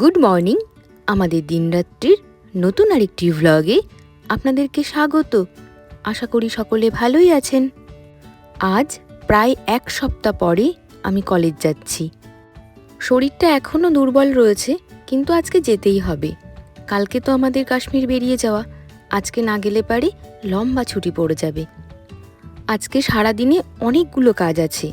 Good morning. আমাদের দিনরাত্রির নতুন আরেকটি ভ্লগে আপনাদেরকে স্বাগত। আশা করি সকলে ভালোই আছেন। আজ প্রায় এক সপ্তাহ পরে আমি কলেজ যাচ্ছি। শরীরটা এখনও দুর্বল রয়েছে, কিন্তু আজকে যেতেই হবে। কালকে তো আমাদের কাশ্মীর বেরিয়ে যাওয়া, আজকে না গেলে পারে লম্বা ছুটি পড়ে যাবে। আজকে সারাদিনে অনেকগুলো কাজ আছে।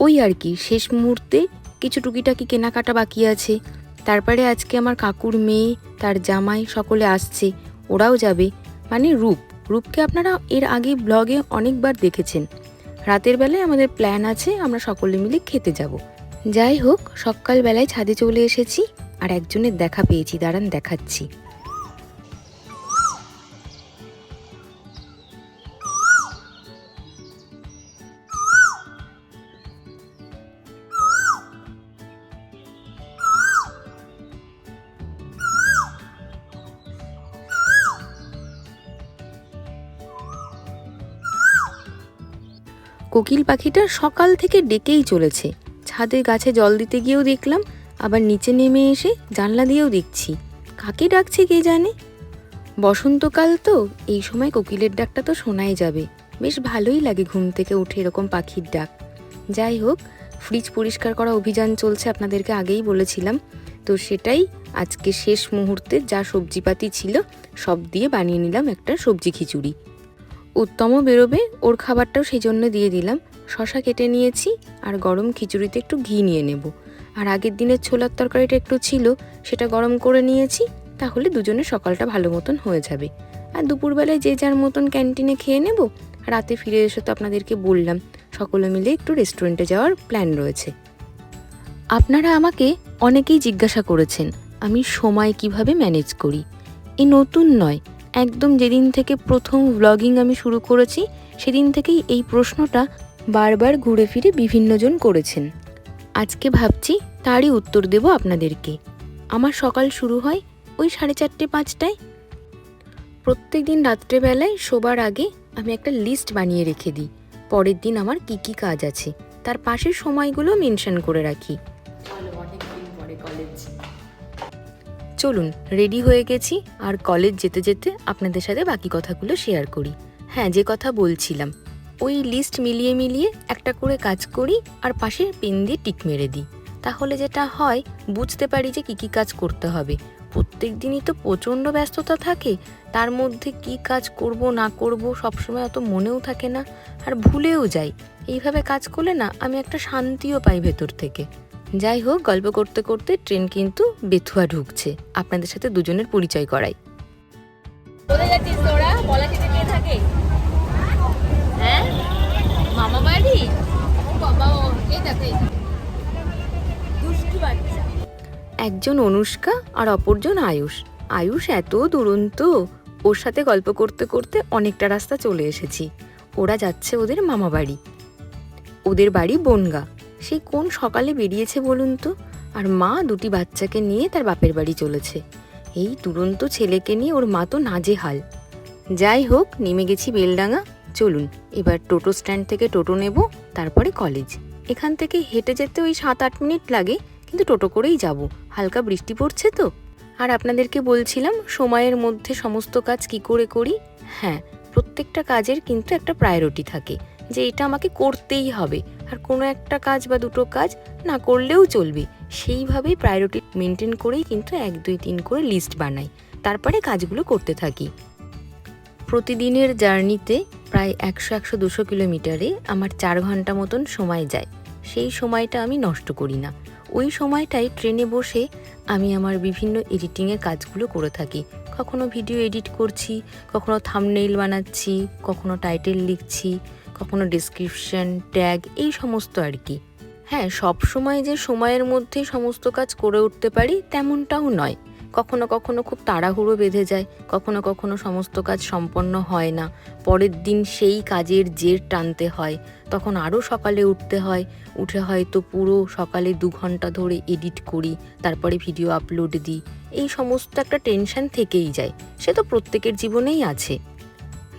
ওই আর কি, শেষ মুহূর্তে কিছু টুকিটাকি কেনাকাটা বাকি আছে। তারপরে আজকে আমার কাকুর মেয়ে, তার জামাই সকলে আসছে। ওরাও যাবে। মানে রূপ। রূপকে আপনারা এর আগে ব্লগে অনেকবার দেখেছেন। রাতের বেলায় আমাদের প্ল্যান আছে, আমরা সকলে মিলে খেতে যাব। যাই হোক, সকালবেলায় ছাদে চলে এসেছি আর একজনের দেখা পেয়েছি। দাঁড়ান, দেখাচ্ছি। কোকিল পাখিটা সকাল থেকে ডেকেই চলেছে। ছাদে গাছে জল দিতে গিয়েও দেখলাম, আবার নিচে নেমে এসে জানলা দিয়েও দেখছি। কাকে ডাকছে কে জানে? বসন্তকাল তো, এই সময় কোকিলের ডাকটা তো শোনাই যাবে। বেশ ভালোই লাগে ঘুম থেকে উঠে এরকম পাখির ডাক। যাই হোক, ফ্রিজ পরিষ্কার করা অভিযান চলছে আপনাদেরকে আগেই বলেছিলাম। তো সেটাই আজকে শেষ মুহূর্তে যা সবজিপাতি ছিল, সব দিয়ে বানিয়ে নিলাম একটা সবজি খিচুড়ি। উত্তমও বেরোবে, ওর খাবারটাও সেই জন্য দিয়ে দিলাম। শশা কেটে নিয়েছি আর গরম খিচুড়িতে একটু ঘি নিয়ে নেব। আর আগের দিনের ছোলার তরকারিটা একটু ছিল, সেটা গরম করে নিয়েছি, তাহলে দুজনে সকালটা ভালো মতন হয়ে যাবে। আর দুপুরবেলায় যে যার মতন ক্যান্টিনে খেয়ে নেব, রাতে ফিরে এসে তো আপনাদেরকে বললাম, সকলে মিলে একটু রেস্টুরেন্টে যাওয়ার প্ল্যান রয়েছে। আপনারা আমাকে অনেকেই জিজ্ঞাসা করেছেন, আমি সময় কীভাবে ম্যানেজ করি? এ নতুন নয় একদম যেদিন থেকে প্রথম ভ্লগিং আমি শুরু করেছি, সেদিন থেকেই এই প্রশ্নটা বারবার ঘুরে ফিরে বিভিন্নজন করেছেন। আজকে ভাবছি তারই উত্তর দেব আপনাদেরকে। আমার সকাল শুরু হয় ওই সাড়ে চারটে পাঁচটায়। প্রত্যেক দিন রাত্রেবেলায় শোবার আগে আমি একটা লিস্ট বানিয়ে রেখে দিই। পরের দিন আমার কি কি কাজ আছে, তার পাশের সময়গুলো মেনশন করে রাখি। চলুন রেডি হয়ে গেছি আর কলেজ যেতে যেতে আপনাদের সাথে বাকি কথাগুলো শেয়ার করি। হ্যাঁ যে কথা বলছিলাম, ওই লিস্ট মিলিয়ে মিলিয়ে একটা করে কাজ করি আর পাশে পেন দিয়ে টিক মেরে দিই। তাহলে যেটা হয়, বুঝতে পারি যে কী কী কাজ করতে হবে। প্রত্যেক দিনই তো প্রচণ্ড ব্যস্ততা থাকে, তার মধ্যে কি কাজ করব, না করব, সবসময় অত মনেও থাকে না। আর ভুলেও যাই, এইভাবে কাজ করলে না, আমি একটা শান্তিও পাই ভেতর থেকে। যাই হোক গল্প করতে করতে ট্রেন কিন্তু বেথুয়া ঢুকছে। আপনাদের সাথে দুজনের পরিচয় করাই। হ্যাঁ? একজন অনুষ্কা আর অপরজন আয়ুষ। আয়ুষ এত দুরন্ত। ওর সাথে গল্প করতে করতে অনেকটা রাস্তা চলে এসেছি। ওরা যাচ্ছে ওদের মামা বাড়ি। ওদের বাড়ি বনগা। সেই কোন সকালে বেরিয়েছে বলুন তো? আর মা দুটি বাচ্চাকে নিয়ে তার বাপের বাড়ি চলেছে। এই দুরন্ত ছেলেকে নিয়ে ওর মা তো নাজেহাল। যাই হোক, নেমে গেছি বেলডাঙা চলুন, এবার টোটো স্ট্যান্ড থেকে টোটো নেব, তারপরে কলেজ। এখান থেকে হেঁটে যেতে ওই সাত আট মিনিট লাগে, কিন্তু টোটো করেই যাব। হালকা বৃষ্টি পড়ছে তো। আর আপনাদেরকে বলছিলাম, সময়ের মধ্যে সমস্ত কাজ কি করে করি? হ্যাঁ প্রত্যেকটা কাজের কিন্তু একটা প্রায়োরিটি থাকে, যে এটা আমাকে করতেই হবে। আর কোনো একটা কাজ বা দুটো কাজ না করলেও চলবে। সেইভাবেই প্রায়োরিটি মেনটেন করেই কিন্তু এক, দুই, তিন করে লিস্ট বানাই। তারপরে কাজগুলো করতে থাকি। প্রতিদিনের জার্নিতে প্রায় একশো একশো, দুশো কিলোমিটারে আমার চার ঘণ্টা মতন সময় যায়। সেই সময়টা আমি নষ্ট করি না। ওই সময়টায় ট্রেনে বসে আমি আমার বিভিন্ন এডিটিংয়ের কাজগুলো করে থাকি। কখনো ভিডিও এডিট করছি, কখনো থামনেইল বানাচ্ছি, কখনো টাইটেল লিখছি। কখনো ডিসক্রিপশন ট্যাগ এই সমস্ত আর কি। হ্যাঁ সব সময় যে সময়ের মধ্যে সমস্ত কাজ করে উঠতে পারি, তেমনটাও নয়। কখনো কখনো খুব তাড়াহুড়ো বেঁধে যায়, কখনো কখনো সমস্ত কাজ সম্পন্ন হয় না। পরের দিন সেই কাজের জের টানতে হয়, তখন আরও সকালে উঠতে হয়। উঠে হয়তো পুরো সকালে দু ঘণ্টা ধরে এডিট করি, তারপরে ভিডিও আপলোড দিই। এই সমস্ত একটা টেনশন থেকেই যায়, সে তো প্রত্যেকের জীবনেই আছে।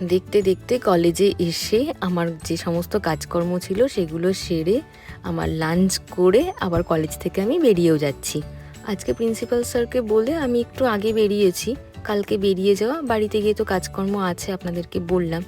দেখতে দেখতে কলেজে এসে আমার যে সমস্ত কাজকর্ম ছিল সেগুলো সেরে আমার লাঞ্চ করে আবার কলেজ থেকে আমি বেরিয়েও যাচ্ছি। আজকে প্রিন্সিপাল স্যারকে বলে আমি একটু আগে বেরিয়েছি। কালকে বেরিয়ে যাওয়া, বাড়িতে গিয়ে তো কাজকর্ম আছে আপনাদেরকে বললাম।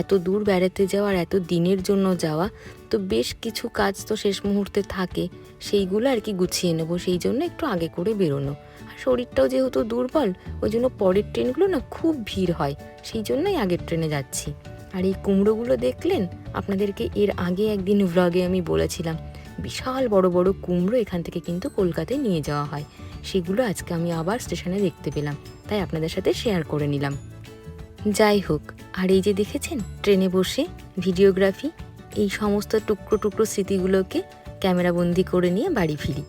এত দূর বেড়াতে যাওয়া আর এত দিনের জন্য যাওয়া, তো বেশ কিছু কাজ তো শেষ মুহূর্তে থাকে, সেইগুলো আর কি গুছিয়ে নেব, সেই জন্য একটু আগে করে বেরোনো। আর শরীরটাও যেহেতু দুর্বল, ওই জন্য পরের ট্রেনগুলো না খুব ভিড় হয়, সেই জন্যই আগের ট্রেনে যাচ্ছি। আর এই কুমড়োগুলো দেখলেন? আপনাদেরকে এর আগে একদিন ভ্লগে আমি বলেছিলাম, বিশাল বড় বড় কুমড়ো এখান থেকে কিন্তু কলকাতায় নিয়ে যাওয়া হয়, সেগুলো আজকে আমি আবার স্টেশনে দেখতে পেলাম, তাই আপনাদের সাথে শেয়ার করে নিলাম। যাই হোক, আর এই যে দেখেছেন, ট্রেনে বসে ভিডিওগ্রাফি, এই সমস্ত টুকরো টুকরো স্মৃতিগুলোকে ক্যামেরাবন্দি করে নিয়ে বাড়ি ফিরি।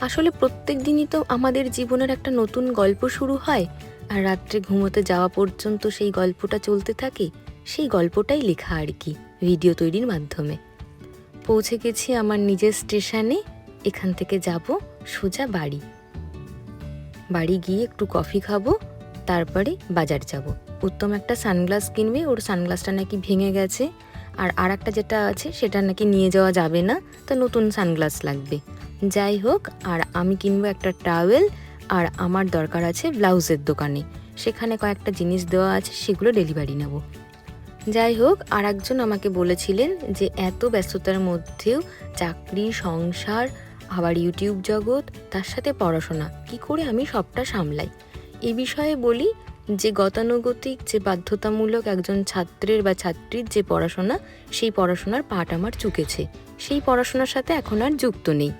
আসলে প্রত্যেক দিনই তো আমাদের জীবনের একটা নতুন গল্প শুরু হয়, আর রাত্রে ঘুমোতে যাওয়া পর্যন্ত সেই গল্পটা চলতে থাকে, সেই গল্পটাই লেখা আর কি, ভিডিও তৈরির মাধ্যমে। পৌঁছে গেছি আমার নিজের স্টেশনে, এখান থেকে যাব সোজা বাড়ি। বাড়ি গিয়ে একটু কফি খাব, তারপরে বাজার যাব। উত্তম একটা সানগ্লাস কিনবে, ওর সানগ্লাসটা নাকি ভেঙে গেছে। আর আর একটা যেটা আছে, সেটা নাকি নিয়ে যাওয়া যাবে না, তো নতুন সানগ্লাস লাগবে। যাই হোক, আর আমি কিনবো একটা টাওয়েল, আর আমার দরকার আছে ব্লাউজের দোকানে। সেখানে কয়েকটা জিনিস দেওয়া আছে, সেগুলো ডেলিভারি নেব। যাই হোক আর একজন আমাকে বলেছিলেন যে এত ব্যস্ততার মধ্যেও চাকরি, সংসার, আবার ইউটিউব জগৎ, তার সাথে পড়াশোনা, কি করে আমি সবটা সামলাই? এ বিষয়ে বলি যে গতানুগতিক, যে বাধ্যতামূলক একজন ছাত্রের বা ছাত্রীর যে পড়াশোনা, সেই পড়াশোনার পাঠ আমার চুকেছে। সেই পড়াশোনার সাথে এখন আর যুক্ত নেই।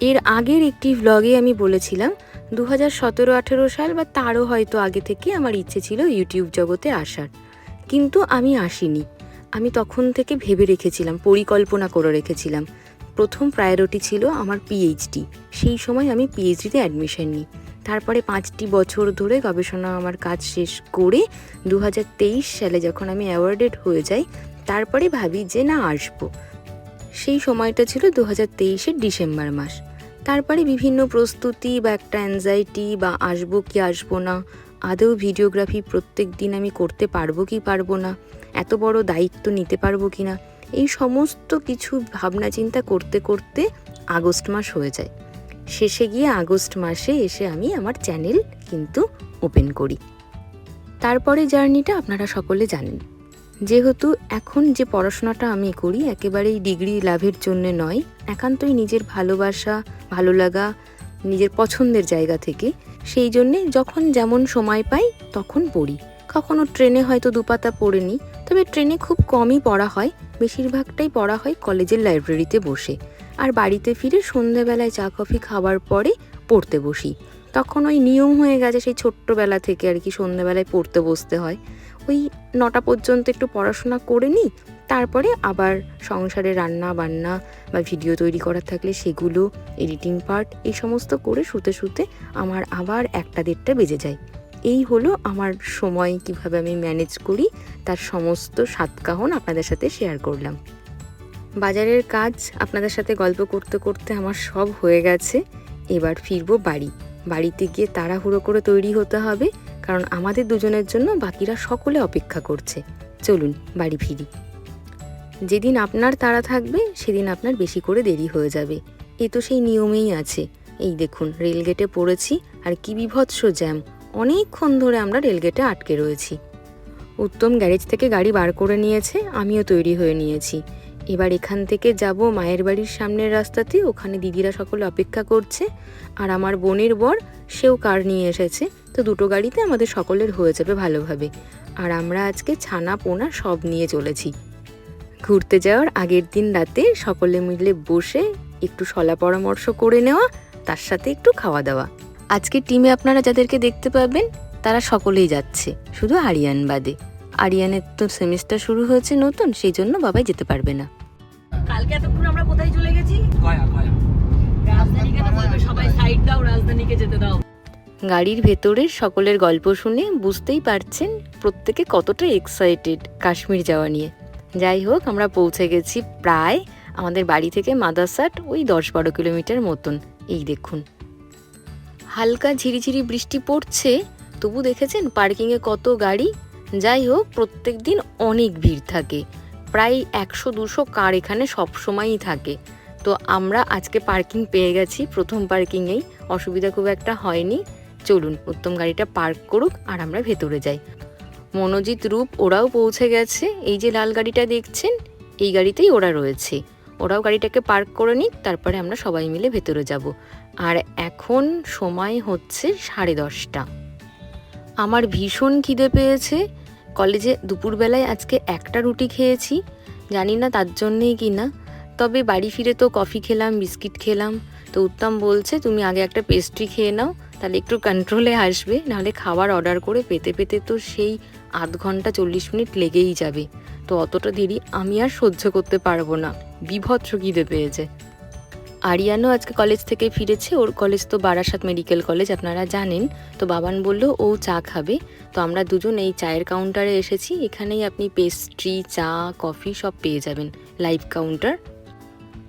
এর আগের একটি ভ্লগে আমি বলেছিলাম দু হাজার সতেরো আঠেরো সাল বা তারও হয়তো আগে থেকে আমার ইচ্ছে ছিল ইউটিউব জগতে আসার। কিন্তু আমি আসিনি। আমি তখন থেকে ভেবে রেখেছিলাম, পরিকল্পনা করে রেখেছিলাম। প্রথম প্রায়োরিটি ছিল আমার পিএইচডি সেই সময় আমি পিএইচডিতে অ্যাডমিশন নিই। তারপরে পাঁচটি বছর ধরে গবেষণা আমার কাজ শেষ করে দু হাজার তেইশ সালে যখন আমি অ্যাওয়ার্ডেড হয়ে যাই, তারপরে ভাবি যে না, আসব। সেই সময়টা ছিল দু হাজার ডিসেম্বর মাস। তারপরে বিভিন্ন প্রস্তুতি বা একটা অ্যাংজাইটি বা আসব কি আসব না, আদৌ ভিডিওগ্রাফি প্রত্যেক দিন আমি করতে পারব কি পারব না, এত বড় দায়িত্ব নিতে পারব কি না, এই সমস্ত কিছু ভাবনা চিন্তা করতে করতে আগস্ট মাস হয়ে যায়। শেষে গিয়ে আগস্ট মাসে এসে আমি আমার চ্যানেল কিন্তু ওপেন করি। তারপরে জার্নিটা আপনারা সকলে জানেন। যেহেতু এখন যে পড়াশোনাটা আমি করি একেবারেই ডিগ্রি লাভের জন্য নয়, একান্তই নিজের ভালোবাসা ভালো লাগা নিজের পছন্দের জায়গা থেকে, সেই জন্যে যখন যেমন সময় পাই তখন পড়ি। কখনো ট্রেনে হয়তো দুপাতা পড়ে নিই তবে ট্রেনে খুব কমই পড়া হয়, বেশিরভাগটাই পড়া হয় কলেজের লাইব্রেরিতে বসে। আর বাড়িতে ফিরে সন্ধেবেলায় চা, কফি খাওয়ার পরে পড়তে বসি। তখন ওই নিয়ম হয়ে গেছে সেই ছোট্টবেলা থেকে আর কি সন্ধেবেলায় পড়তে বসতে হয়। ওই নটা পর্যন্ত একটু পড়াশোনা করে নিই, তারপরে আবার সংসারে রান্না বান্না বা ভিডিও তৈরি করার থাকলে সেগুলো, এডিটিং পার্ট এই সমস্ত করে শুতে শুতে আমার আবার একটা দেড়টা বেজে যায়। এই হলো আমার সময় কীভাবে আমি ম্যানেজ করি, তার সমস্ত সাতকাহন আপনাদের সাথে শেয়ার করলাম। বাজারের কাজ আপনাদের সাথে গল্প করতে করতে আমার সব হয়ে গেছে। এবার ফিরবো বাড়ি। বাড়িতে গিয়ে তাড়াহুড়ো করে তৈরি হতে হবে, কারণ আমাদের দুজনের জন্য বাকিরা সকলে অপেক্ষা করছে। চলুন বাড়ি ফিরি। যেদিন আপনার তাড়া থাকবে, সেদিন আপনার বেশি করে দেরি হয়ে যাবে। এ তো সেই নিয়মেই আছে। এই দেখুন, রেলগেটে পড়েছি, আর কি বিভৎস জ্যাম। অনেকক্ষণ ধরে আমরা রেলগেটে আটকে রয়েছি। উত্তম গ্যারেজ থেকে গাড়ি বার করে নিয়েছে, আমিও তৈরি হয়ে নিয়েছি। এবার এখান থেকে যাব মায়ের বাড়ির সামনের রাস্তাতে, ওখানে দিদিরা সকলে অপেক্ষা করছে, আর আমার বোনের বর, সেও কার নিয়ে এসেছে। তো দুটো গাড়িতে আমাদের সকলের হয়ে যাবে ভালোভাবে। আর আমরা আজকে ছানা, পোনা সব নিয়ে চলেছি। ঘুরতে যাওয়ার আগের দিন রাতে সকলে মিলে বসে একটু সলা পরামর্শ করে নেওয়া, তার সাথে একটু খাওয়া দাওয়া। আজকে টিমে আপনারা যাদেরকে দেখতে পাবেন, তারা সকলেই যাচ্ছে, শুধু আরিয়ান বাদে। আরিয়ানের তো সেমিস্টার শুরু হয়েছে নতুন সেই জন্য বাবাই যেতে পারবে না। কালকে এতক্ষণ আমরা কোথায় চলে গেছি? সবাই সাইড দাও রাজধানীকে যেতে দাও। গাড়ির ভেতরের সকলের গল্প শুনে বুঝতেই পারছেন প্রত্যেকে কতটা এক্সাইটেড কাশ্মীর যাওয়া নিয়ে। যাই হোক আমরা পৌঁছে গেছি প্রায় আমাদের বাড়ি থেকে মাদাসাট ওই দশ বারো কিলোমিটার মতন। এই দেখুন। হালকা ঝিরিঝিরি বৃষ্টি পড়ছে তবু দেখেছেন পার্কিংয়ে কত গাড়ি? যাই হোক, প্রত্যেক দিন অনেক ভিড় থাকে। প্রায় একশো দুশো কার এখানে সবসময়ই থাকে। তো আমরা আজকে পার্কিং পেয়ে গেছি, প্রথম পার্কিংয়েই। অসুবিধা খুব একটা হয়নি। চলুন, উত্তম গাড়িটা পার্ক করুক আর আমরা ভেতরে যাই। মনোজিৎ রূপ, ওরাও পৌঁছে গেছে। এই যে লাল গাড়িটা দেখছেন, এই গাড়িতেই ওরা রয়েছে। ওরাও গাড়িটাকে পার্ক করে নিক, তারপরে আমরা সবাই মিলে ভেতরে যাব। আর এখন সময় হচ্ছে সাড়ে দশটা। আমার ভীষণ খিদে পেয়েছে। কলেজে দুপুরবেলায় আজকে একটা রুটি খেয়েছি, জানি না তার জন্যেই কি না। তবে বাড়ি ফিরে তো কফি খেলাম, বিস্কিট খেলাম। তো উত্তম বলছে, তুমি আগে একটা পেস্ট্রি খেয়ে নাও, তাহলে একটু কন্ট্রোলে আসবে, নাহলে খাবার অর্ডার করে পেতে পেতে তো সেই আধ ঘণ্টা চল্লিশ মিনিট লেগেই যাবে। তো অতটা দেরি আমি আর সহ্য করতে পারব না। বিভৎস খিদে পেয়েছে। আরিয়ানও আজকে কলেজ থেকে ফিরেছে। ওর কলেজ তো বারাসাত মেডিকেল কলেজ আপনারা জানেন। তো বাবান বলল, ও চা খাবে। তো আমরা দুজন এই চায়ের কাউন্টারে এসেছি। এখানেই আপনি পেস্ট্রি চা কফি সব পেয়ে যাবেন লাইভ কাউন্টার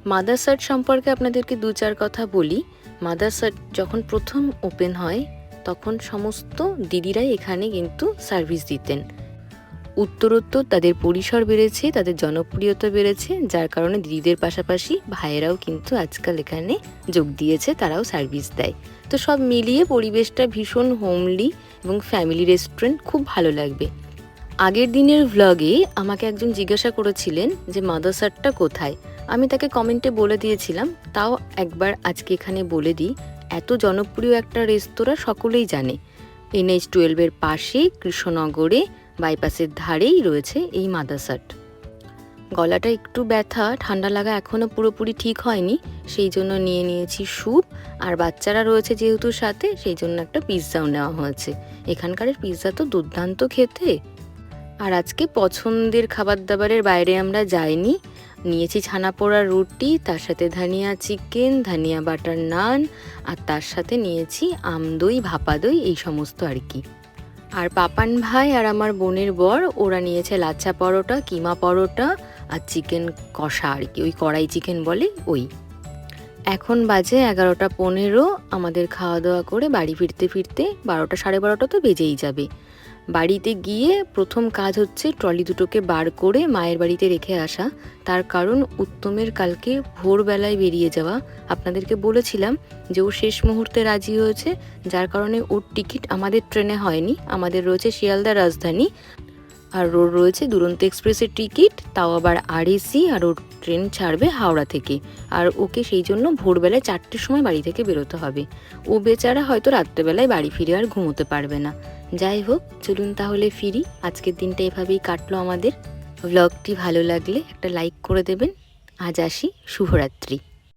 মাদারসাট সম্পর্কে আপনাদেরকে দু চার কথা বলি। মাদারসাট যখন প্রথম ওপেন হয়, তখন সমস্ত দিদিরাই এখানে কিন্তু সার্ভিস দিতেন। উত্তরোত্তর তাদের পরিসর বেড়েছে, তাদের জনপ্রিয়তা বেড়েছে, যার কারণে দিদিদের পাশাপাশি ভাইয়েরাও কিন্তু আজকাল এখানে যোগ দিয়েছে, তারাও সার্ভিস দেয়। তো সব মিলিয়ে পরিবেশটা ভীষণ হোমলি এবং ফ্যামিলি রেস্টুরেন্ট খুব ভালো লাগবে। আগের দিনের ভ্লগে আমাকে একজন জিজ্ঞাসা করেছিলেন যে মাদারসাটটা কোথায়? আমি তাকে কমেন্টে বলে দিয়েছিলাম, তাও একবার আজকে এখানে বলে দিই, এত জনপ্রিয় একটা রেস্তোরাঁ সকলেই জানে। এনএইচ টুয়েলভের পাশে কৃষ্ণনগরে বাইপাসের ধারেই রয়েছে এই মাদারসাট গলাটা একটু ব্যথা, ঠান্ডা লাগা এখনও পুরোপুরি ঠিক হয়নি, সেই জন্য নিয়ে নিয়েছি স্যুপ আর বাচ্চারা রয়েছে যেহেতু সাথে, সেই জন্য একটা পিৎজাও নেওয়া হয়েছে। এখানকার পিৎজা তো দুর্দান্ত খেতে। আর আজকে পছন্দের খাবার দাবারের বাইরে আমরা যাইনি। নিয়েছি ছানা পোড়া রুটি, তার সাথে ধানিয়া চিকেন, ধানিয়া বাটার নান, আর তার সাথে নিয়েছি আমদই ভাপা দই, এই সমস্ত আর কি। আর পাপান ভাই আর আমার বোনের বর, ওরা নিয়েছে লাচ্ছা পরোটা, কিমা পরোটা আর চিকেন কষা আর কি, ওই কড়াই চিকেন বলে ওই। এখন বাজে এগারোটা পনেরো, আমাদের খাওয়া দাওয়া করে বাড়ি ফিরতে ফিরতে বারোটা সাড়ে বারোটা তো বেজেই যাবে। বাড়িতে গিয়ে প্রথম কাজ হচ্ছে ট্রলি দুটোকে বার করে মায়ের বাড়িতে রেখে আসা। তার কারণ উত্তমের কালকে ভোরবেলায় বেরিয়ে যাওয়া। আপনাদেরকে বলেছিলাম যে ও শেষ মুহূর্তে রাজি হয়েছে, যার কারণে ওর টিকিট আমাদের ট্রেনে হয়নি। আমাদের রয়েছে শিয়ালদা রাজধানী। আর ওর রয়েছে দুরন্ত এক্সপ্রেসের টিকিট, তাও আবার আরএসি আর ওর ট্রেন ছাড়বে হাওড়া থেকে। আর ওকে সেই জন্য ভোরবেলায় চারটের সময় বাড়ি থেকে বেরোতে হবে। ও বেচারা হয়তো রাত্রেবেলায় বাড়ি ফিরে আর ঘুমোতে পারবে না। যাই হোক, চলুন তাহলে ফিরি। আজকের দিনটা এভাবেই কাটলো আমাদের। ব্লগটি ভালো লাগলে একটা লাইক করে দেবেন। আজ আসি, শুভরাত্রি।